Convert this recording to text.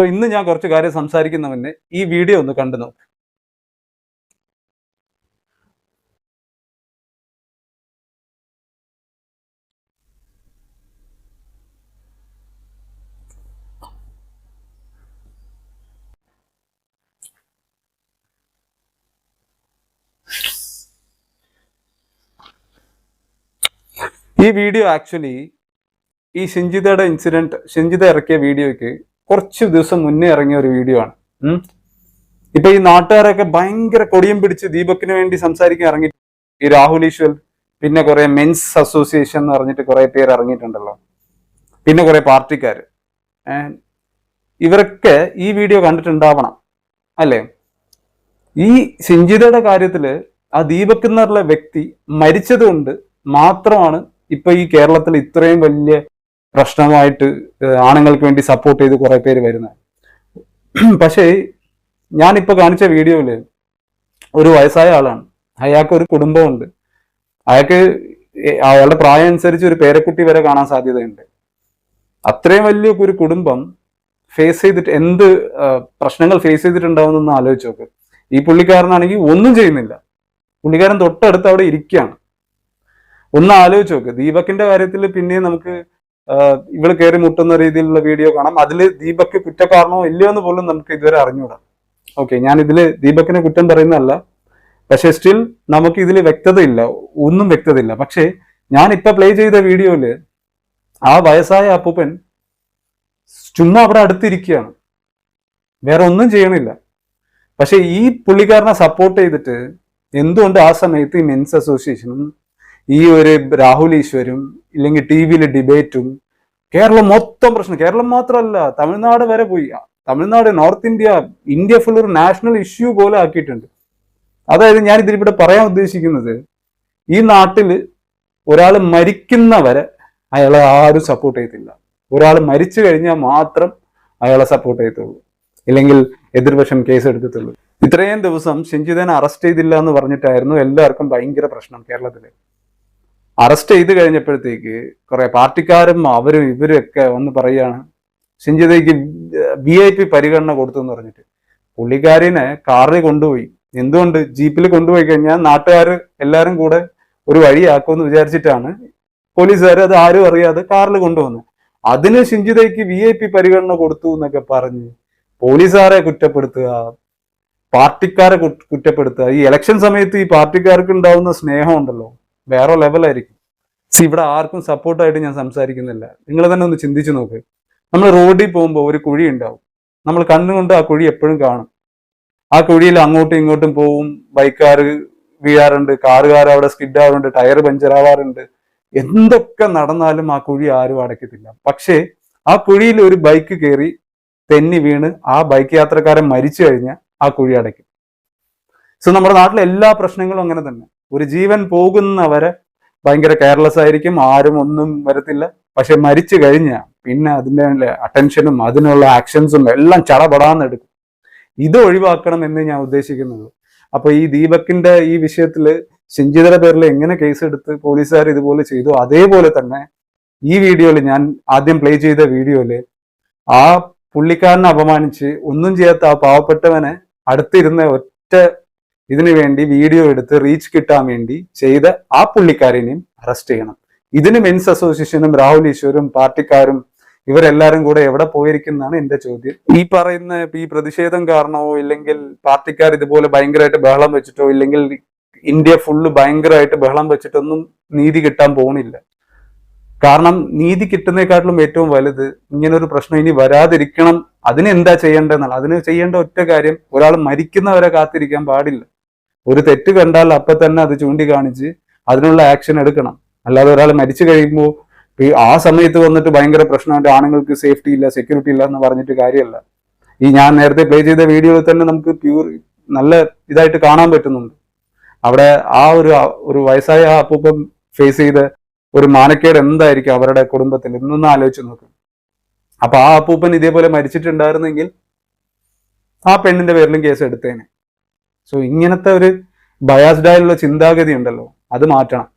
So ഇന്ന് ഞാൻ കുറച്ച് കാര്യം സംസാരിക്കുന്ന മുന്നേ ഈ വീഡിയോ ഒന്ന് കണ്ടു നോക്ക്. ഈ വീഡിയോ ആക്ച്വലി ഈ ഷിഞ്ചിതയുടെ ഇൻസിഡന്റ് ഷിഞ്ചിത ഇറക്കിയ വീഡിയോയ്ക്ക് കുറച്ച് ദിവസം മുന്നേ ഇറങ്ങിയ ഒരു വീഡിയോ ആണ്. ഇപ്പൊ ഈ നാട്ടുകാരൊക്കെ ഭയങ്കര കൊടിയും പിടിച്ച് ദീപക്കിന് വേണ്ടി സംസാരിക്കാൻ ഇറങ്ങി ഈ രാഹുൽ ഈശ്വൽ പിന്നെ കുറെ മെൻസ് അസോസിയേഷൻ എന്ന് പറഞ്ഞിട്ട് കുറെ പേര് ഇറങ്ങിയിട്ടുണ്ടല്ലോ. പിന്നെ കുറെ പാർട്ടിക്കാർ ഇവരൊക്കെ ഈ വീഡിയോ കണ്ടിട്ടുണ്ടാവണം. അല്ലേ? ഈ സിഞ്ചിതയുടെ കാര്യത്തിൽ ആ ദീപക് എന്നുള്ള വ്യക്തി മരിച്ചത് കൊണ്ട് മാത്രമാണ് ഇപ്പൊ ഈ കേരളത്തിൽ ഇത്രയും വലിയ പ്രശ്നമായിട്ട് ആണുങ്ങൾക്ക് വേണ്ടി സപ്പോർട്ട് ചെയ്ത് കുറെ പേര് വരുന്നത്. പക്ഷേ ഞാനിപ്പോ കാണിച്ച വീഡിയോയിൽ ഒരു വയസ്സായ ആളാണ്. അയാൾക്ക് ഒരു കുടുംബമുണ്ട്. അയാൾക്ക് അയാളുടെ പ്രായം അനുസരിച്ച് ഒരു പേരക്കുട്ടി വരെ കാണാൻ സാധ്യതയുണ്ട്. അത്രയും വലിയ ഒരു കുടുംബം ഫേസ് ചെയ്തിട്ട് എന്ത് പ്രശ്നങ്ങൾ ഫേസ് ചെയ്തിട്ടുണ്ടാവുമെന്നൊന്ന് ആലോചിച്ച് നോക്ക്. ഈ പുള്ളിക്കാരനാണെങ്കിൽ ഒന്നും ചെയ്യുന്നില്ല. പുള്ളിക്കാരൻ തൊട്ടടുത്ത് അവിടെ ഇരിക്കുകയാണ്. ഒന്ന് ആലോചിച്ച് നോക്ക്. ദീപക്കിന്റെ കാര്യത്തിൽ പിന്നെയും നമുക്ക് ഇവൾ കയറി മുട്ടുന്ന രീതിയിലുള്ള വീഡിയോ കാണാം. അതിൽ ദീപക് കുറ്റക്കാരണോ ഇല്ലയോ എന്ന് പോലും നമുക്ക് ഇതുവരെ അറിഞ്ഞൂടാ. ഓക്കെ ഞാൻ ഇതിൽ ദീപക്കിനെ കുറ്റം പറയുന്നതല്ല. പക്ഷെ സ്റ്റിൽ നമുക്ക് ഇതിൽ വ്യക്തതയില്ല. ഒന്നും വ്യക്തതയില്ല. പക്ഷേ ഞാൻ ഇപ്പൊ പ്ലേ ചെയ്ത വീഡിയോയിൽ ആ വയസ്സായ അപ്പൂപ്പൻ ചുമ്മാ അവിടെ അടുത്തിരിക്കുകയാണ്. വേറെ ഒന്നും ചെയ്യണില്ല. പക്ഷെ ഈ പുള്ളിക്കാരനെ സപ്പോർട്ട് ചെയ്തിട്ട് എന്തുകൊണ്ട് ആ സമയത്ത് ഈ മെൻസ് അസോസിയേഷനും ഈ ഒരു രാഹുൽ ഈശ്വരും ഇല്ലെങ്കിൽ ടി വിയിലെ ഡിബേറ്റും കേരളം മൊത്തം പ്രശ്നം. കേരളം മാത്രമല്ല തമിഴ്നാട് വരെ പോയി. Tamil Nadu north India India full ഒരു നാഷണൽ ഇഷ്യൂ പോലെ ആക്കിയിട്ടുണ്ട്. അതായത് ഞാൻ ഇതിലിവിടെ പറയാൻ ഉദ്ദേശിക്കുന്നത് ഈ നാട്ടിൽ ഒരാൾ മരിക്കുന്നവരെ അയാളെ ആരും സപ്പോർട്ട് ചെയ്യത്തില്ല. ഒരാൾ മരിച്ചു കഴിഞ്ഞാൽ മാത്രം അയാളെ സപ്പോർട്ട് ചെയ്യത്തുള്ളൂ. ഇല്ലെങ്കിൽ എതിർവശം കേസ് എടുക്കത്തുള്ളൂ. ഇത്രയും ദിവസം ശിഞ്ചിതനെ അറസ്റ്റ് ചെയ്തില്ല എന്ന് പറഞ്ഞിട്ടായിരുന്നു എല്ലാവർക്കും ഭയങ്കര പ്രശ്നം കേരളത്തിൽ. അറസ്റ്റ് ചെയ്ത് കഴിഞ്ഞപ്പോഴത്തേക്ക് കുറെ പാർട്ടിക്കാരും അവരും ഇവരും ഒക്കെ വന്ന് പറയുകയാണ് ഷിഞ്ചിതയ്ക്ക് വി ഐ പി പരിഗണന കൊടുത്തു എന്ന് പറഞ്ഞിട്ട്. പുള്ളിക്കാരിനെ കാറിൽ കൊണ്ടുപോയി. എന്തുകൊണ്ട്? ജീപ്പിൽ കൊണ്ടുപോയി കഴിഞ്ഞാൽ നാട്ടുകാർ എല്ലാവരും കൂടെ ഒരു വഴിയാക്കുമെന്ന് വിചാരിച്ചിട്ടാണ് പോലീസുകാർ അത് ആരും അറിയാതെ കാറിൽ കൊണ്ടുവന്നു അതിന് ഷിഞ്ചിതയ്ക്ക് വി ഐ പി പരിഗണന കൊടുത്തു എന്നൊക്കെ പറഞ്ഞ് പോലീസുകാരെ കുറ്റപ്പെടുത്തുക പാർട്ടിക്കാരെ കുറ്റപ്പെടുത്തുക. ഈ ഇലക്ഷൻ സമയത്ത് ഈ പാർട്ടിക്കാർക്ക് ഉണ്ടാവുന്ന സ്നേഹം ഉണ്ടല്ലോ. വേറെ ലെവലായിരിക്കും സി ഇവിടെ ആർക്കും സപ്പോർട്ടായിട്ട് ഞാൻ സംസാരിക്കുന്നില്ല. നിങ്ങൾ തന്നെ ഒന്ന് ചിന്തിച്ചു നോക്ക്. നമ്മൾ റോഡിൽ പോകുമ്പോൾ ഒരു കുഴി ഉണ്ടാവും. നമ്മൾ കണ്ണുകൊണ്ട് ആ കുഴി എപ്പോഴും കാണും. ആ കുഴിയിൽ അങ്ങോട്ടും ഇങ്ങോട്ടും പോവും. ബൈക്കാർ വീഴാറുണ്ട് കാറുകാർ അവിടെ സ്കിഡ് ആവാറുണ്ട് ടയർ പഞ്ചർ ആവാറുണ്ട്. എന്തൊക്കെ നടന്നാലും ആ കുഴി ആരും അടയ്ക്കത്തില്ല. പക്ഷേ ആ കുഴിയിൽ ഒരു ബൈക്ക് കയറി തെന്നി വീണ് ആ ബൈക്ക് യാത്രക്കാരൻ മരിച്ചു കഴിഞ്ഞാൽ ആ കുഴി അടയ്ക്കും. സോ നമ്മുടെ നാട്ടിലെ എല്ലാ പ്രശ്നങ്ങളും അങ്ങനെ തന്നെ. ഒരു ജീവൻ പോകുന്നവരെ ഭയങ്കര കെയർലെസ് ആയിരിക്കും ആരും ഒന്നും വരത്തില്ല. പക്ഷെ മരിച്ചു കഴിഞ്ഞാൽ പിന്നെ അതിന്റെ അറ്റൻഷനും അതിനുള്ള ആക്ഷൻസും എല്ലാം ചടപടാന്ന് എടുക്കും. ഇത് ഒഴിവാക്കണം എന്ന് ഞാൻ ഉദ്ദേശിക്കുന്നത്. അപ്പൊ ഈ ദീപക്കിന്റെ ഈ വിഷയത്തിൽ ശിഞ്ചിതര പേരിൽ എങ്ങനെ കേസ് എടുത്ത് പോലീസുകാർ ഇതുപോലെ ചെയ്തു? അതേപോലെ തന്നെ ഈ വീഡിയോയിൽ ഞാൻ ആദ്യം പ്ലേ ചെയ്ത വീഡിയോയിൽ ആ പുള്ളിക്കാരനെ അപമാനിച്ച് ഒന്നും ചെയ്യാത്ത ആ പാവപ്പെട്ടവനെ അടുത്തിരുന്ന ഒറ്റ ഇതിനു വേണ്ടി വീഡിയോ എടുത്ത് റീച്ച് കിട്ടാൻ വേണ്ടി ചെയ്ത ആ പുള്ളിക്കാരനെയും അറസ്റ്റ് ചെയ്യണം. ഇതിന് മെൻസ് അസോസിയേഷനും രാഹുൽ ഈശ്വരും പാർട്ടിക്കാരും ഇവരെല്ലാരും കൂടെ എവിടെ പോയിരിക്കുന്നതാണ് എന്റെ ചോദ്യം. ഈ പറയുന്ന ഈ പ്രതിഷേധം കാരണമോ ഇല്ലെങ്കിൽ പാർട്ടിക്കാർ ഇതുപോലെ ഭയങ്കരമായിട്ട് ബഹളം വെച്ചിട്ടോ ഇല്ലെങ്കിൽ ഇന്ത്യ ഫുള്ള് ഭയങ്കരമായിട്ട് ബഹളം വെച്ചിട്ടൊന്നും നീതി കിട്ടാൻ പോണില്ല. കാരണം നീതി കിട്ടുന്നതിനെക്കാട്ടിലും ഏറ്റവും വലുത് ഇങ്ങനൊരു പ്രശ്നം ഇനി വരാതിരിക്കണം. അതിനെന്താ ചെയ്യേണ്ടതെന്നാണ് അതിന് ചെയ്യേണ്ട ഒറ്റ കാര്യം ഒരാൾ മരിക്കുന്നവരെ കാത്തിരിക്കാൻ പാടില്ല. ഒരു തെറ്റ് കണ്ടാൽ അപ്പൊ തന്നെ അത് ചൂണ്ടിക്കാണിച്ച് അതിനുള്ള ആക്ഷൻ എടുക്കണം. അല്ലാതെ ഒരാൾ മരിച്ചു കഴിയുമ്പോൾ ആ സമയത്ത് വന്നിട്ട് ഭയങ്കര പ്രശ്നമായിട്ട് ആണുങ്ങൾക്ക് സേഫ്റ്റി ഇല്ല സെക്യൂരിറ്റി ഇല്ല എന്ന് പറഞ്ഞിട്ട് കാര്യമല്ല. ഈ ഞാൻ നേരത്തെ പ്ലേ ചെയ്ത വീഡിയോയിൽ തന്നെ നമുക്ക് പ്യൂർ നല്ല ഇതായിട്ട് കാണാൻ പറ്റുന്നുണ്ട്. അവിടെ ആ ഒരു ഒരു വയസ്സായ ആ അപ്പൂപ്പം ഫേസ് ചെയ്ത ഒരു മാനക്കേട് എന്തായിരിക്കും അവരുടെ കുടുംബത്തിൽ? ഇന്നൊന്ന് ആലോചിച്ച് നോക്ക്. അപ്പൊ ആ അപ്പൂപ്പൻ ഇതേപോലെ മരിച്ചിട്ടുണ്ടായിരുന്നെങ്കിൽ ആ പെണ്ണിന്റെ പേരിലും കേസ് എടുത്തേനെ. സോ ഇങ്ങനത്തെ ഒരു ബയാസ്ഡ് ആയുള്ള ചിന്താഗതി ഉണ്ടല്ലോ അത് മാറ്റണം.